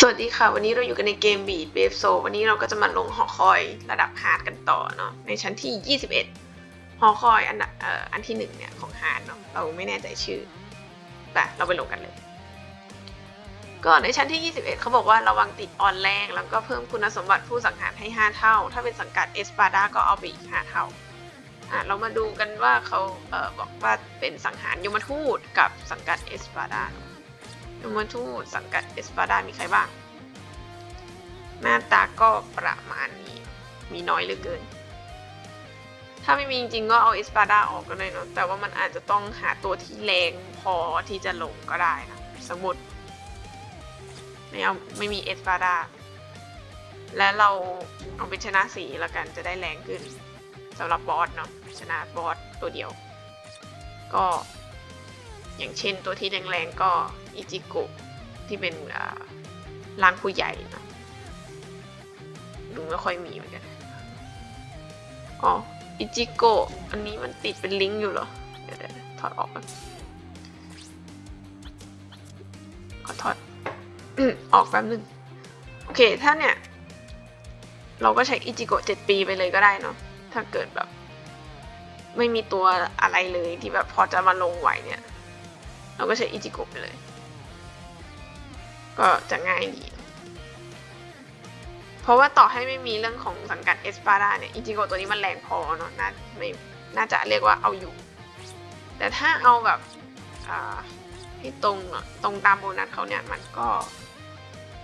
สวัสดีค่ะ วันนี้เราอยู่กันในเกมบีดเบฟโซวันนี้เราก็จะมาลงหอคอยระดับฮาร์ดกันต่อเนาะในชั้นที่ 21 หอคอยอันดับเอ่ออันที่หนึ่งเนี่ยของฮาร์ดเนาะเราไม่แน่ใจชื่อแต่เราไปลงกันเลย ก็ในชั้นที่ 21 เขาบอกว่าระวังติดอ่อนแรงแล้วก็เพิ่มคุณสมบัติผู้สังหารให้ 5 เท่า ถ้าเป็นสังกัดเอสปาดาก็เอาไปอีก 5 เท่าอะเรามาดูกันว่าเขาเอ่อบอกว่าเป็นสังหารยมทูตกับสังกัดเอสปาดา ยมทูตสังกัดเอสปาดามีใครบ้าง หน้าตาก็ประมาณนี้ มีน้อยเหลือเกิน ถ้าไม่มีจริงก็เอาเอสปาดาออกก็ได้เนอะแต่ว่ามันอาจจะต้องหาตัวที่แรงพอที่จะลงก็ได้นะสมมติไม่เอาไม่มีเอสปาดาและเราเอาเป็นชนะสีและกันจะได้แรงขึ้นสำหรับบอสเนาะชนะบอสตัวเดียว ก็ อย่างเช่นตัวที่แรงๆก็อิจิโกะที่เป็นอ่าร่างผู้ใหญ่นะดูไม่ค่อยมีเหมือนกัน อ๋อ อิจิโกะ อันนี้มันติดเป็นลิงก์อยู่เหรอ เดี๋ยวถอดออกก่อนขอถอดอออกแป๊บนึง โอเค ถ้าเนี่ย เราก็ใช้อิจิโกะเจ็ดปีไปเลยก็ได้เนาะ ถ้าเกิดแบบ ไม่มีตัวอะไรเลยที่แบบพอจะมาลงไหวเนี่ย เราก็ใช้อิจิโกะไปเลย ก็จะง่ายดี เพราะว่าต่อให้ไม่มีเรื่องของสังกัดเอสปาดาเนี่ย อิจิโกะตัวนี้มันแรงพอเนาะน่าไม่น่าจะเรียกว่าเอาอยู่ แต่ถ้าเอาแบบให้ตรงตรงตามโบนัสเขาเนี่ยมันก็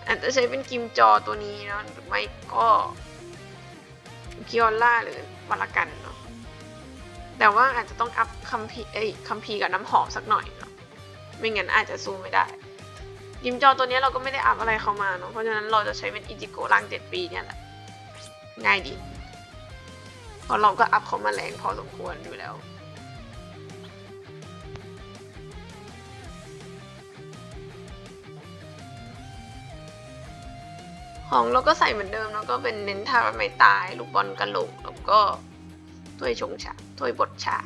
อาจจะใช้เป็นกิมจอตัวนี้เนาะหรือไม่ก็คิออล่าหรือวาลากันเนาะแต่ว่าอาจจะต้องอัพคัมพีเอ้ยคัมพีกับน้ำหอมสักหน่อย ไม่งั้นอาจจะสู้ไม่ได้ ยิมจอตัวนี้เราก็ไม่ได้อัพอะไรเข้ามาเนาะเพราะฉะนั้นเราจะใช้เป็นอิจิโกะร่างเจ็ดปีเนี่ยแหละง่ายดีเพราะเราก็อัพเขามาแรงพอสมควรอยู่แล้วของเราก็ใส่เหมือนเดิมแล้วก็เป็นเน้นท่าไม่ตาย ลูกบอลกระโหลกแล้วก็ถ้วยชงชาถ้วยบดชา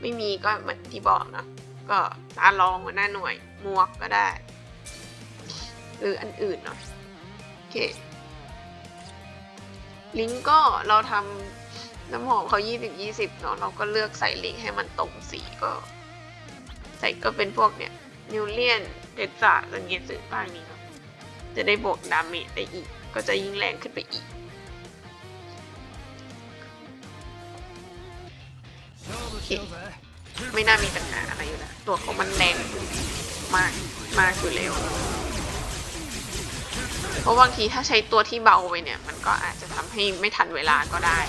ไม่มีก็เหมือนที่บอกนะ ก็ตาลองหัวหน้าหน่วยหมวกก็ได้ หรืออันอื่นเนาะโอเค ลิงก์ก็เราทำน้ำหอมเขา20 20เนาะเราก็เลือกใส่ลิงก์ให้มันตรงสีก็ ใส่ก็เป็นพวกเนี่ยนิวเลียนเดซาสังเกตสื่อบ้างนี้เนาะจะได้บวกดาเมจได้อีก ก็จะยิ่งแรงขึ้นไปอีกโอเค ไม่น่ามีปัญหาอะไรอยู่แล้วตัวเขามันแรงมากมากอยู่แล้วเพราะบางทีถ้าใช้ตัวที่เบาไปเนี่ย มันก็อาจจะทำให้ไม่ทันเวลาก็ได้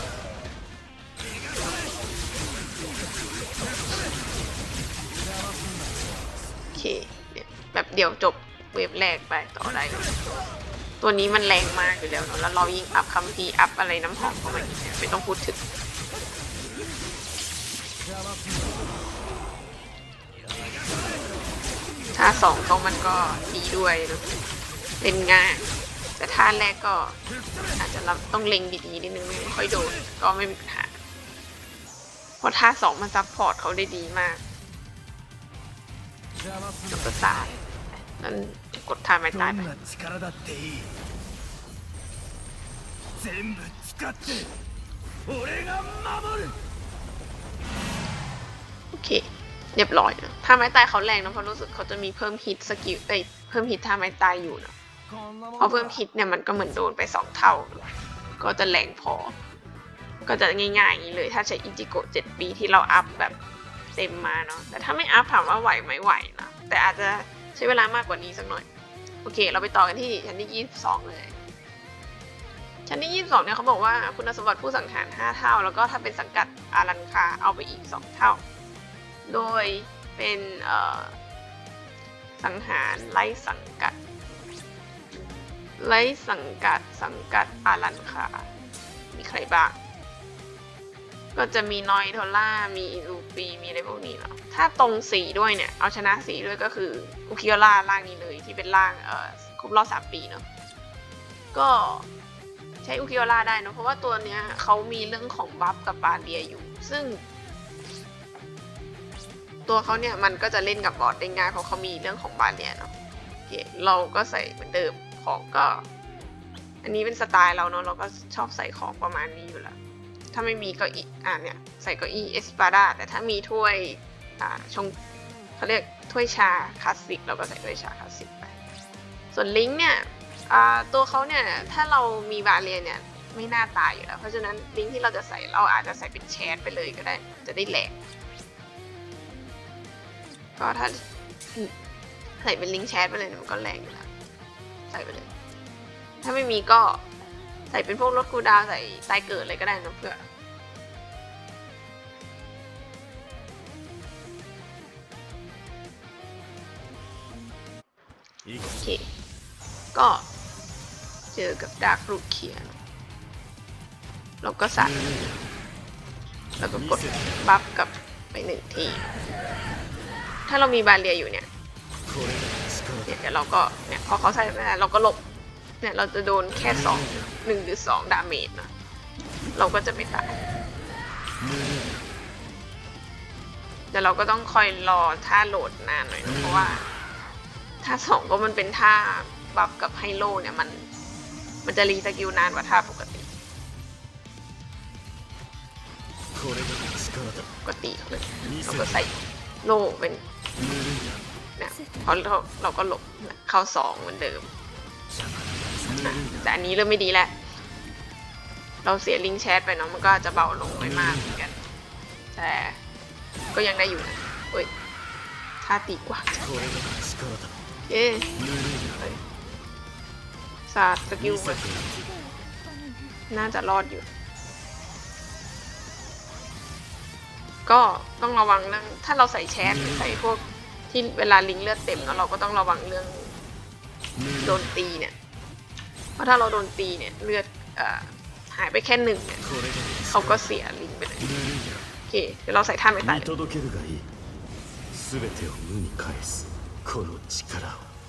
โอเคแบบเดียวจบเวฟแรกไปต่อได้ตัวนี้มันแรงมากอยู่แล้วเนอะแล้วเรายิ่งอัพคัมพีอัพอะไรน้ำหอมเข้ามาอีกไม่ต้องพูดถึงาสองเขามันก็ดีด้วยเป็นง่าย แต่ท่าแรกก็อาจจะรับต้องเล็งดีๆนิดนึงไม่ค่อยโดนก็ไม่มีปัญหาเพราะท่าสองมันซัพพอร์ตเขาได้ดีมากแล้รก็สายนั้นกดท่าไม่ตายไปโอเค เรียบร้อยนะท่าไม้ตายเขาแรงนะเพราะรู้สึกเขาจะมีเพิ่มฮิตสกิลเอ้ยเพิ่มฮิตท่าไม้ตายอยู่นะพอเพิ่มฮิตเนี่ยมันก็เหมือนโดนไปสองเท่า ก็จะแรงพอ ก็จะง่ายๆอย่างนี้เลย ถ้าใช้อิจิโกะเจ็ดปีที่เราอัพแบบเต็มมาเนาะแต่ถ้าไม่อัพถามว่าไหวไหมไหวนะแต่อาจจะใช้เวลามากกว่านี้สักหน่อย โอเค เราไปต่อกันที่ชั้นที่ยี่สิบองเลยชั้นที่ยี่สิบองเนี่ยเขาบอกว่าคุณสมบัติผู้สังหารห้าเท่า แล้วก็ถ้าเป็นสังกัดอารันคาเอาไปอีกสองเท่า โดยเป็นสังหารไล่สังกัด ไล่สังกัดสังกัดอารันคามีใครบ้าง ก็จะมีนอยโทล่า มีลูปี มีอะไรพวกนี้เนาะถ้าตรงสีด้วยเนี่ย เอาชนะสีด้วยก็คืออุคิโอล่าร่างนี้เลยที่เป็นร่างเอ่อครบรอบสามปีเนาะก็ใช้อุคิโอล่าได้เนอะเพราะว่าตัวเนี้ยเขามีเรื่องของบัฟกับบาเรียอยู่ ซึ่ง ตัวเขาเนี่ยมันก็จะเล่นกับบอร์ดได้ง่ายเพราะเขามีเรื่องของบาเรียเนาะโอเคเราก็ใส่เหมือนเดิมของก็ อันนี้เป็นสไตล์เราเนาะเราก็ชอบใส่ของประมาณนี้อยู่แล้วถ้าไม่มีก็อีอ่าเนี่ยใส่ก้าอี้เอสปาดาแต่ถ้ามีถ้วยอ่าชงเขาเรียกถ้วยชาคลาสสิกเราก็ใส่ถ้วยชาคลาสสิกไปส่วนลิงก์เนี่ยอ่าตัวเขาเนี่ยถ้าเรามีบาเรียเนี่ยไม่น่าตายอยู่แล้ว เพราะฉะนั้นลิงก์ที่เราจะใส่เราอาจจะใส่เป็นแชทไปเลยก็ได้ จะได้แหลก ก็ถ้าใส่เป็นลิงก์แชทไปเลยมันก็แรงอยู่แล้วใส่ไปเลย ถ้าไม่มีก็ใส่เป็นพวกรถกูดาวใส่ตายเกิดอะไรก็ได้นะเพื่อโอเค ก็เจอกับดาร์กรูกเขียนเราก็สั่นแล้วก็กดบัฟกับไปหนึ่งที ถ้าเรามีบาเรียอยู่เนี่ยเนี่ยเดี๋ยวเราก็เนี่ยพอเขาใส่เราก็หลบเนี่ยเราจะโดนแค่สองหนึ่งหรือสองดาเมจนะเราก็จะไม่ตายแต่เราก็ต้องคอยรอท่าโหลดนานหน่อยนะเพราะว่าท่าสองก็มันเป็นท่าบัฟกับไฮโลเนี่ยมัน มันจะรีสกิลนานกว่าท่าปกติปกติเลยเราก็ใส่โลเป็น นะเพราะเราเราก็หลบเข้าสองเหมือนเดิมนะแต่อันนี้เริ่มไม่ดีแล้ว เราเสียลิงแชทไปเนาะมันก็จะเบาลงไม่มากเหมือนกัน แต่ก็ยังได้อยู่นะเฮ้ยท่าตีกว่าเย้ศาสกิลน่าจะรอดอยู่ ก็ต้องระวังเรื่องถ้าเราใส่แชทหรือใส่พวกที่เวลาลิงเลือดเต็มแล้วเราก็ต้องระวังเรื่องโดนตีเนี่ย เพราะถ้าเราโดนตีเนี่ยเลือดหายไปแค่หนึ่งเนี่ยเขาก็เสียลิงไปเลยโอเคเดี๋ยวเราใส่ท่านไปตาย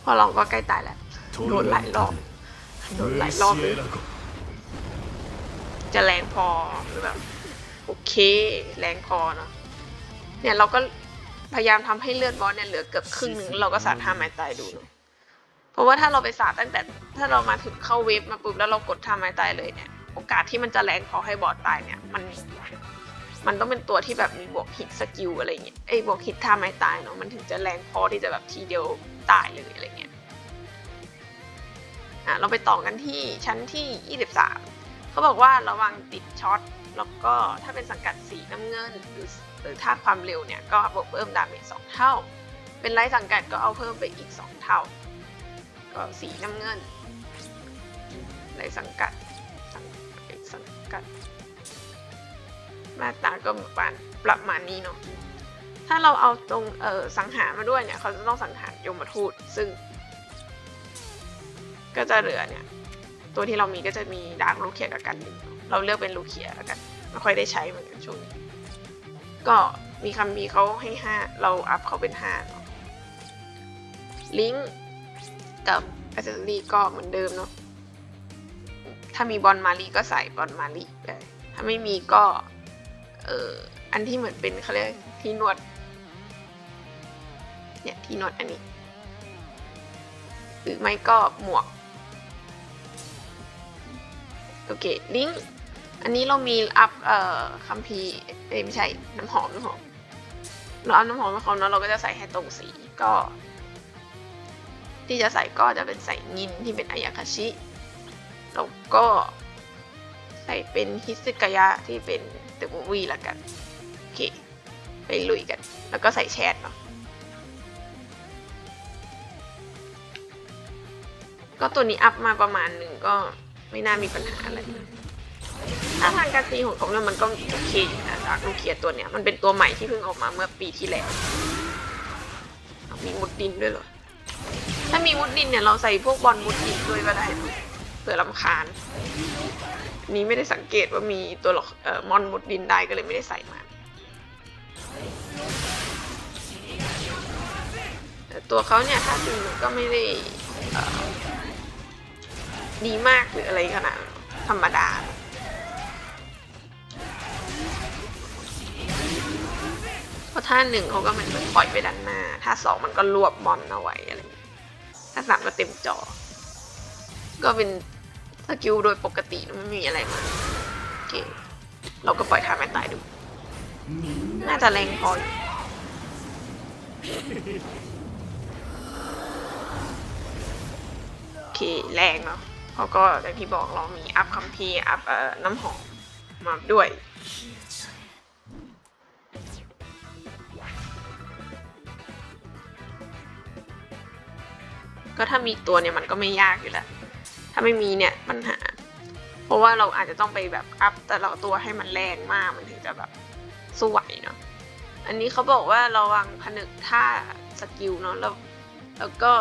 พอเราก็ใกล้ตายแล้วโดนหลายรอบโดนหลายรอบเลยจะแรงพอหรือแบบ โอเค แรงพอเนาะเนี่ยเราก็พยายามทำให้เลือดบอสเนี่ยเหลือเกือบครึ่งหนึ่งเราก็สาดท่าไม้ตายดูเนาะเพราะว่าถ้าเราไปสาดตั้งแต่ถ้าเรามาถึงเข้าเวฟมาปุ๊บแล้วเรากดท่าไม้ตายเลยเนี่ยโอกาสที่มันจะแรงพอให้บอสตายเนี่ย มัน มันต้องเป็นตัวที่แบบมีบวกฮิตสกิลอะไรเงี้ยไอ้บวกฮิตท่าไม้ตายเนาะมันถึงจะแรงพอที่จะแบบทีเดียวตายเลยอะไรเงี้ยอะเราไปต่อกันที่ชั้นที่ 23เขาบอกว่าระวังติดช็อต แล้วก็ถ้าเป็นสังกัดสีน้ำเงินหรือหรือถ้าความเร็วเนี่ยก็บวกเพิ่มดาเมจสองเท่า เป็นไร้สังกัดก็เอาเพิ่มไปอีกสองเท่า ก็สีน้ำเงินไร้สังกัดสังสังกัดมาตาก็ประมาณประมาณนี้เนาะถ้าเราเอาตรงเออสังหารมาด้วยเนี่ยเขาจะต้องสังหารยมทูตซึ่ง ก็จะเหลือเนี่ย ตัวที่เรามีก็จะมีดาร์กลูเคียกับกันหนึ่ง เราเลือกเป็นลูเคียแล้วกันไม่ค่อยได้ใช้เหมือนกันช่วงนี้ก็มีคำมีเขาให้ห้าเราอัพเขาเป็นห้าเนาะลิงก์กับอ c เซสซอรี่ก็เหมือนเดิมเนาะถ้ามีบอลมารีก็ใส่บอลมารีได้ถ้าไม่มีก็ เอออันที่เหมือนเป็นเขาเรียกที่นวด เนี่ยที่นวดอันนี้ หรือไม่ก็หมวก โอเคลิงก์อันนี้เรามีอัพเอ่อคัมภีร์เอ้ยไม่ใช่น้ำหอมน้ำหอมเราเอาน้ำหอมมาเขาเนาะเราก็จะใส่ให้ตรงสีก็ ที่จะใส่ก็จะเป็นใส่งินที่เป็นอายาคาชิแล้วก็ใส่เป็นฮิสกายะที่เป็นเดอะมูวี่ละกันโอเคไปลุยกัน แล้วก็ใส่แชทเนาะก็ตัวนี้อัพมาประมาณหนึ่งก็ ไม่น่ามีปัญหาอะไรถ้าทางการตีของเขาเนี่ยมันก็โอเคอยู่นะดาร์กลูเคียตัวเนี้ยมันเป็นตัวใหม่ที่เพิ่งออกมาเมื่อปีที่แล้ว มีมุดดินด้วยเหรอ ถ้ามีมุดดินเนี่ยเราใส่พวกบอลมุดดินด้วยก็ได้เผื่อลำคาญ นี้ไม่ได้สังเกตว่ามีตัวหรอกเอ่อมอนมุดดินได้ก็เลยไม่ได้ใส่มาแต่ตัวเขาเนี่ยถ้าตีมันก็ไม่ได้ ดีมากหรืออะไรขนาดนั้นธรรมดา เพราะท่าหนึ่งเขาก็เหมือนมันปล่อยไปด้านหน้า ท่าสองมันก็รวบบอลเอาไว้อะไรอย่างเงี้ยท่าถ้าสามก็เต็มจอ ก็เป็นสกิลโดยปกตินไม่มีอะไรมาโอเคเราก็ปล่อยทาแม่ตายดู น่าจะแรงพออยู่โอเค แรงเนาะ เขาก็อย่างที่บอกเรามีอัพคัมพีอัพเอ่อน้ำหอมมาด้วย ก็ถ้ามีตัวเนี่ยมันก็ไม่ยากอยู่แล้ว ถ้าไม่มีเนี่ยปัญหา เพราะว่าเราอาจจะต้องไปแบบอัพแต่ละตัวให้มันแรงมากมันถึงจะแบบสู้ไหวเนาะ อันนี้เขาบอกว่าระวังผนึกท่าสกิลเนาะแล้วแล้วก็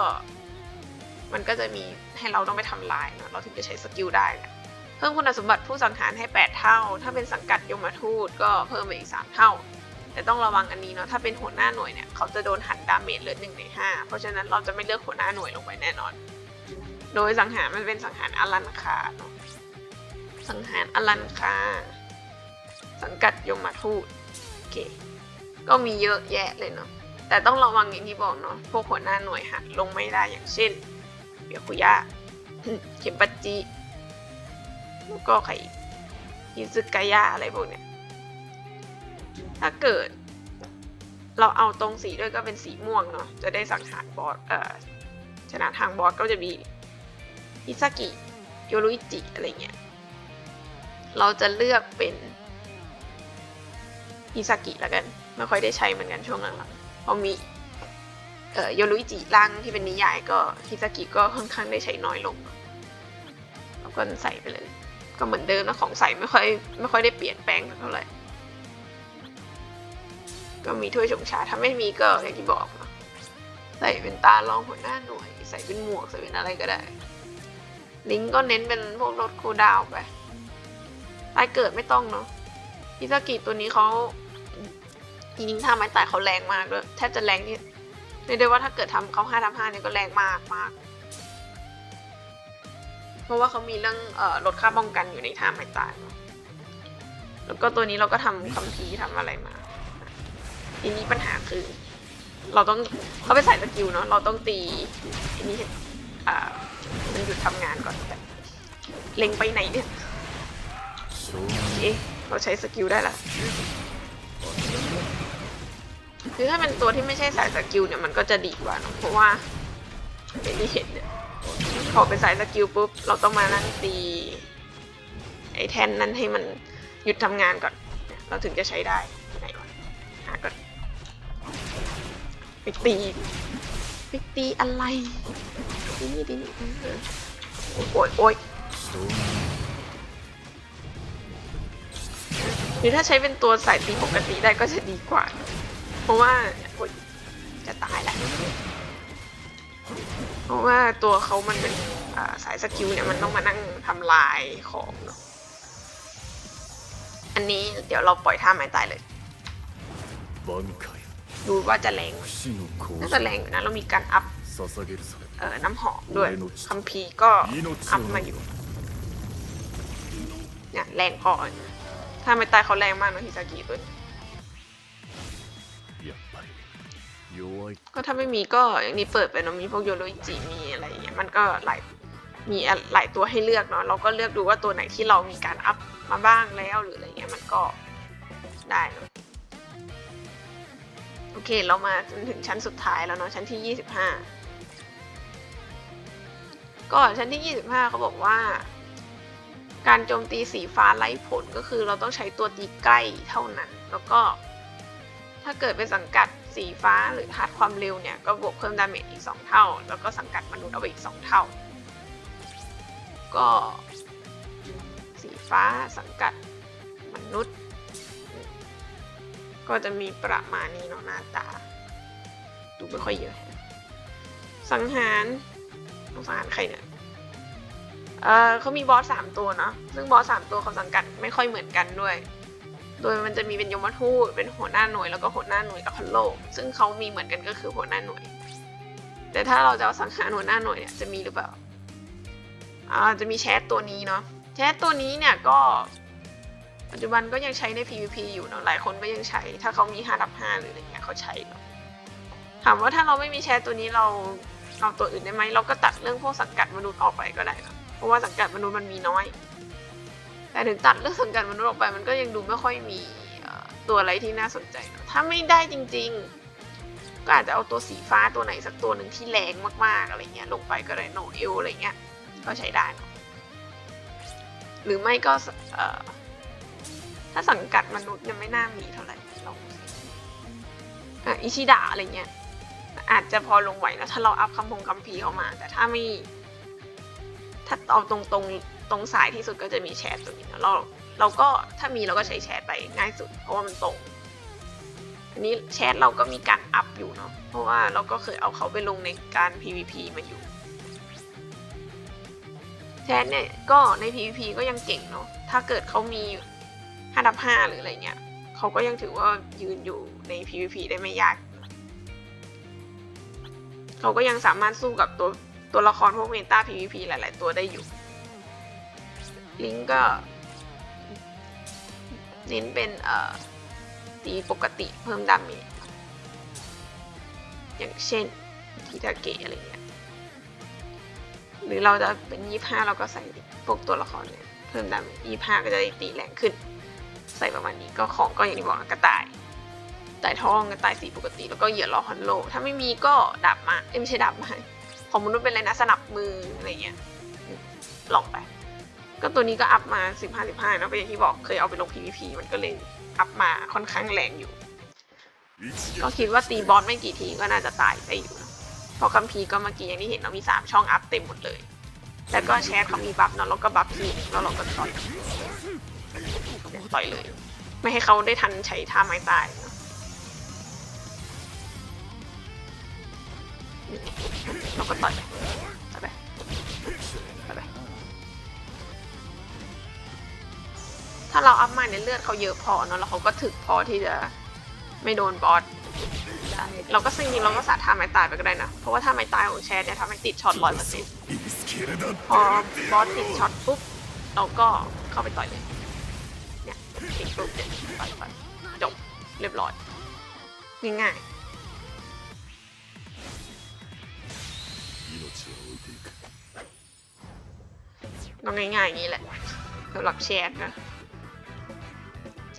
มันก็จะมีให้เราต้องไปทำลายเนาะเราถึงจะใช้สกิลได้นี่ยเพิ่มคุณสมบัติผู้สังหารให้ 8 เท่า ถ้าเป็นสังกัดยมทูตก็เพิ่มไปอีก 3 เท่า แต่ต้องระวังอันนี้เนาะถ้าเป็นหัวหน้าหน่วยเนี่ยเขาจะโดนหันดาเมจเหลือหนึ่งในห้าเพราะฉะนั้นเราจะไม่เลือกหัวหน้าหน่วยลงไปแน่นอน โดยสังหารมันเป็นสังหารอลันคาเนาะสังหารอลันคาสังกัดยมทูตโอเคก็มีเยอะแยะเลยเนาะแต่ต้องระวังอย่างที่บอกเนาะพวกหัวหน้าหน่วยหักลงไม่ได้อย่างเช่น เบียคุย่าเข็มปัจจิแล้วก็ใครฮิซึกายะอะไรพวกเนี้ยถ้าเกิด เราเอาตรงสีด้วยก็เป็นสีม่วงเนาะจะได้สังหารบอสเอ่อชนะทางบอสก็จะมีอิซากิโยรุอิจิอะไรเงี้ยเราจะเลือกเป็นฮิซากิแล้วกัน ไม่ค่อยได้ใช้เหมือนกันช่วงหลังๆเพราะมี โยรุอิจิร่างที่เป็นนิยายก็ฮิซากิก็ค่อนข้างได้ใช้น้อยลงแล้วก็ใส่ไปเลย ก็เหมือนเดิมนะของใส่ไม่ค่อยไม่ค่อยได้เปลี่ยนแปลงเท่าไหร่ก็มีถ้วยชงชาถ้าไม่มีก็อย่างที่บอกเนอะใส่เป็นตารองหัวหน้าหน่วย ใส่เป็นหมวกใส่เป็นอะไรก็ได้ ลิงก์ก็เน้นเป็นพวกรถคูดาวไปตายเกิดไม่ต้องเนาะฮิซากิตัวนี้เขาจริงๆท่าไม้ตายเขาแรงมากด้วยแทบจะแรงที่ เรียกได้ว่าถ้าเกิดทำเขาห้าทำห้าเนี่ยก็แรงมากมาก เพราะว่าเขามีเรื่องเอ่อลดค่าป้องกันอยู่ในท่าไม้ตายเนอะแล้วก็ตัวนี้เราก็ทำคัมภีร์ทำอะไรมา ทีนี้ปัญหาคือ เราต้องเขาไปใส่สกิลเนาะเราต้องตีอันนี้อ่ามันหยุดทำงานก่อนแบบเล็งไปไหนเนี่ย正เอ๊ะเราใช้สกิลได้ละ คือถ้าเป็นตัวที่ไม่ใช่สายสกิลเนี่ยมันก็จะดีกว่าเนะเพราะว่าเป็นที่เห็นเนี่ยพอเป็นสายสกิลปุ๊บเราต้องมานั่งตีไอ้แทนนั้นให้มันหยุดทำงานก่อน เราถึงจะใช้ได้ไหนวะหาก่อนไปตีไปตีอะไรตีนี่ตีนี่โอ้ยโอ้ยหรือถ้าใช้เป็นตัวสายตีปกติได้ก็จะดีกว่า เพราะว่าจะตายแล้วเพราะว่าตัวเขามันเป็นสายสกิลเนี่ยมันต้องมานั่งทำลายของเนาะอันนี้เดี๋ยวเราปล่อยท่าไม้ตายเลยดูว่าจะแรงน่าจะแรงอยู่นะเรามีการอัพน้ำหอมด้วยคัมพีก็อัพมาอยู่เนี่ยแรงพอถ้าไม่ตายเขาแรงมากนะฮิซากิตัวนี้ ก็ถ้าไม่มีก็อย่างนี้เปิดไปเนอะมีพวกโยโรจิมีอะไรอย่างเงี้ยมันก็หลายมีหลายตัวให้เลือกเนาะเราก็เลือกดูว่าตัวไหนที่เรามีการอัพมาบ้างแล้วหรืออะไรเงี้ยมันก็ได้เนอะโอเคเรามาจนถึงชั้นสุดท้ายแล้วเนาะชั้นที่ 25 ก็ชั้นที่ 25เขาบอกว่า การโจมตีสีฟ้าไร้ผลก็คือเราต้องใช้ตัวตีใกล้เท่านั้น แล้วก็ถ้าเกิดเป็นสังกัด สีฟ้าหรือธาตุความเร็วเนี่ยก็บวกเพิ่มดาเมจอีก 2 เท่า แล้วก็สังกัดมนุษย์เอาไปอีก 2 เท่า ก็ สีฟ้าสังกัดมนุษย์ ก็จะมีประมาณนี้เนาะหน้าตา ดูไม่ค่อยเยอะ สังหารสังหารใครเนี่ยเออเขามีบอสสามตัวเนาะซึ่งบอสสามตัวเขาสังกัดไม่ค่อยเหมือนกันด้วย โดยมันจะมีเป็นยมทูตเป็นหัวหน้าหน่วยแล้วก็หัวหน้าหน่วยกับพันโลก ซึ่งเขามีเหมือนกันก็คือหัวหน้าหน่วย แต่ถ้าเราจะเอาสังหารหัวหน้าหน่วยเนี่ยจะมีหรือเปล่าอ่าจะมีแชทตัวนี้เนาะแชทตัวนี้เนี่ยก็ปัจจุบันก็ยังใช้ใน PVP อยู่เนาะหลายคนก็ยังใช้ ถ้าเขามี5ทับ5หรืออะไรเงี้ยเขาใช้เนาะถามว่าถ้าเราไม่มีแชทตัวนี้เราเอาตัวอื่นได้ไหมเราก็ตัดเรื่องพวกสังกัดมนุษย์ออกไปก็ได้นะเพราะว่าสังกัดมนุษย์มันมีน้อย แต่ถึงตัดเรื่องสังกัดมนุษย์ออกไปมันก็ยังดูไม่ค่อยมีตัวอะไรที่น่าสนใจเนะถ้าไม่ได้จริง ๆ ก็อาจจะเอาตัวสีฟ้าตัวไหนสักตัวหนึ่งที่แรงมากๆอะไรเงี้ยลงไปก็ได้โนเอลอะไรเงี้ยก็ใช้ได้เนะหรือไม่ก็ถ้าสังกัดมนุษย์ยังไม่น่ามีเท่าไหร่ลองอิชิดะอะไรเงี้ยอาจจะพอลงไหวนะถ้าเราอัพคำพงคำพีเข้ามา แต่ถ้าไม่ ถ้าเอาตรงตรง ตรงสายที่สุดก็จะมีแชทตัวนี้เราเราก็ถ้ามีเราก็ใช้แชทไปง่ายสุด เพราะว่ามันตรงอันนี้แชทเราก็มีการอัพอยู่เนาะเพราะว่าเราก็เคยเอาเขาไปลงในการ PVP มาอยู่แชทเนี่ยก็ใน PVP ก็ยังเก่งเนาะถ้าเกิดเขามี5ดับ5หรืออะไรเงี้ยเขาก็ยังถือว่ายืนอยู่ใน PVP ได้ไม่ยากเขาก็ยังสามารถสู้กับตัวตัวละครพวกเมตา PVP หลาย ๆ ตัวได้อยู่ ลิงก์ก็เน้นเป็นเอ่อตีปกติเพิ่มดาเมจอย่างเช่นทีทาเกะอะไรเงี้ยหรือเราจะเป็นยี่ห้าเราก็ใส่พวกตัวละครเนี่ยเพิ่มดาเมจยี่ห้าก็จะได้ตีแรงขึ้น ใส่ประมาณนี้ก็ของก็อย่างที่บอกนะกระต่ายกระต่ายทองกระต่ายสีปกติ แล้วก็เหยื่อล้อฮอนโล ถ้าไม่มีก็ดาบมาเอ้ไม่ใช่ดาบมาของมนุษย์เป็นอะไรนะสนับมืออะไรเงี้ยลองไป ก็ตัวนี้ก็อัพมา 15 15นะเป็นอย่างที่บอกเคยเอาไปลง PVP มันก็เลยอัพมาค่อนข้างแรงอยู่ ก็คิดว่าตีบอสไม่กี่ทีก็น่าจะตายไปอยู่นะเพราะคัมพีร์ก็เมื่อกี้อย่างที่เห็นเรามี 3 ช่องอัพเต็มหมดเลย แล้วก็แชทเขามีบัฟเนาะแล้วก็บัฟทีแล้วเราก็ต่อยต่อยเลย ไม่ให้เขาได้ทันใช้ท่าไม้ตายเนอะเราก็ต่อยไปต่อย ถ้าเราอัพมาเนี่ยเลือดเขาเยอะพอเนอะแล้วเขาก็ถึกพอที่จะไม่โดนบอสได้เราก็ซึ่งจริงๆเราก็สาดท่าไม้ตายไปก็ได้นะ เพราะว่าท่าไม้ตายของแชร์เนี่ยทำให้ติดช็อตร้อยเปอร์เซ็นต์พอบอสติดช็อตปุ๊บเราก็เข้าไปต่อยเลย เนี่ยติดปุ๊บเนี่ยต่อยไปจบเรียบร้อย ง่ายๆก็ง่ายๆอย่างนี้แหละสำหรับแชร์นะ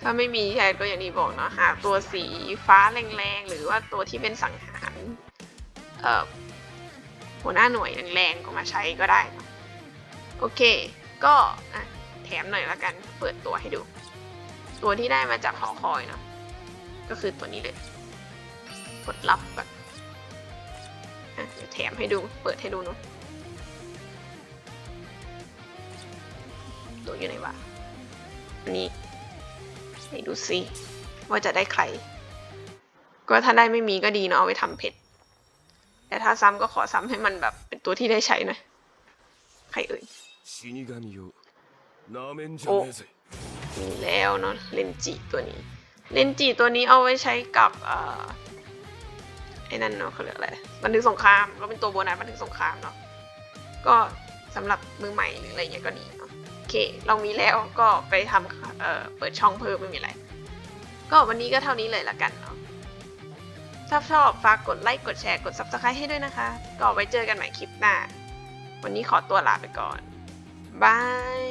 ถ้าไม่มีแชร์ก็อย่างที่บอกเนอะหาตัวสีฟ้าแรงๆ หรือว่าตัวที่เป็นสังหารเอ่อหัวหน้าหน่วยแรงๆก็มาใช้ก็ได้ โอเค ก็แถมหน่อยละกัน เปิดตัวให้ดู ตัวที่ได้มาจากหอคอยเนาะก็คือตัวนี้เลยกดรับก่อนเดี๋ยวแถมให้ดู เปิดให้ดูเนาะตัวอยู่ไหนวะอันนี้ ไหนดูซิว่าจะได้ใคร ก็ถ้าได้ไม่มีก็ดีเนาะเอาไปทำเพชรแต่ถ้าซ้ำก็ขอซ้ำให้มันแบบเป็นตัวที่ได้ใช้หน่อยใครเอ่ยโอ้มีแล้วเนาะเลนจิตัวนี้ เลนจิตัวนี้เอาไว้ใช้กับไอ้นั่นเนาะเขาเรียกอะไรบันทึกสงครามก็เป็นตัวโบนัสบันทึกสงครามเนาะก็สำหรับมือใหม่หรืออะไรเงี้ยก็ดี เนาะโอเค เรามีแล้วก็ไปทำเเปิดช่องเพิ่มไม่มีอะไร ก็วันนี้ก็เท่านี้เลยละกันเนาะถ้าชอบฝากกดไลค์กดแชร์กด subscribe ให้ด้วยนะคะ ก็ไว้เจอกันใหม่คลิปหน้า วันนี้ขอตัวลาไปก่อนบาย